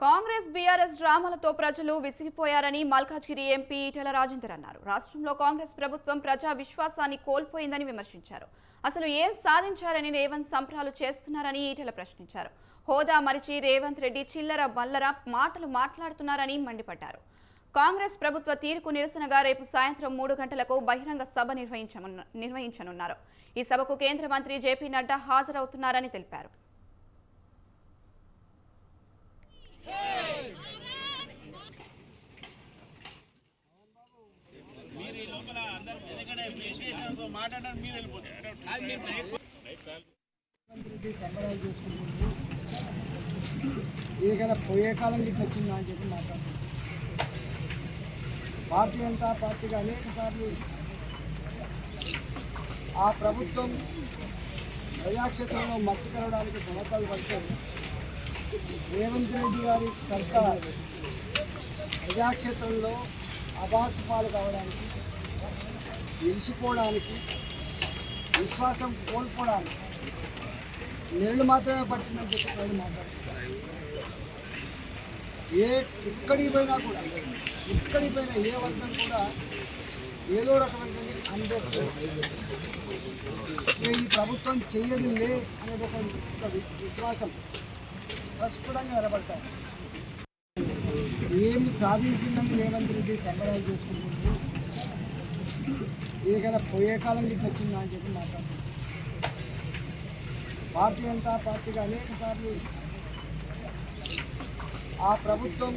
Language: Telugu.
కాంగ్రెస్ బీఆర్ఎస్ డ్రామాలతో ప్రజలు విసిగిపోయారని మల్కాజ్గిరి ఎంపీ ఈటెల రాజేందర్ అన్నారు. రాష్ట్రంలో కాంగ్రెస్ ప్రభుత్వం ప్రజా విశ్వాసాన్ని కోల్పోయిందని విమర్శించారు. అసలు ఏం సాధించారని రేవంత్ సంబరాలు చేస్తున్నారని ఈటెల ప్రశ్నించారు. హోదా మరిచి రేవంత్ రెడ్డి చిల్లర బల్లర మాటలు మాట్లాడుతున్నారని మండిపడ్డారు. కాంగ్రెస్ ప్రభుత్వ తీరుకు నిరసనగా రేపు సాయంత్రం మూడు గంటలకు బహిరంగ సభ నిర్వహించనున్నారు. ఈ సభకు కేంద్ర మంత్రి జేపీ నడ్డా హాజరవుతున్నారని తెలిపారు మీరు ఈ లోపల అందరూ ఎందుకంటే మీరు వెళ్ళిపోతారు. సంబరాలు ఏదైనా పోయే కాలం గిట్ల వచ్చిందా అని చెప్పి మాట్లాడుతుంది భారతీయ జనతా పార్టీగా అనేక సార్లు ఆ ప్రభుత్వం ప్రజాక్షేత్రంలో మట్టి కలవడానికి సంవత్సరాలు పడుతుంది రేవంత్ రెడ్డి గారి సర్కార్ ప్రజాక్షేత్రంలో అభాసుపాలు కావడానికి నిలిచిపోవడానికి విశ్వాసం కోల్పోవడానికి నెలలు మాత్రమే పట్టిందని చెప్పి వాళ్ళు మాట్లాడుతున్నారు. ఏ ఎక్కడికి పోయినా కూడా ఎక్కడికి పోయినా ఏ వర్గం కూడా ఏదో రకమైనటువంటి అందరిస్తుంది ఈ ప్రభుత్వం చెయ్యదు లే అనేది ఒక విశ్వాసం ప్రస్ఫుటంగా నిలబడతారు ఏమి సాధించిందని రేవంత్ రెడ్డి సంబరాలు చేసుకుంటుంది ఇది కదా పోయే కాలం గిట్ల వచ్చిందా అని చెప్పి మాట్లాడుతున్నారు భారతీయ జనతా పార్టీగా అనేక సార్లు ఆ ప్రభుత్వం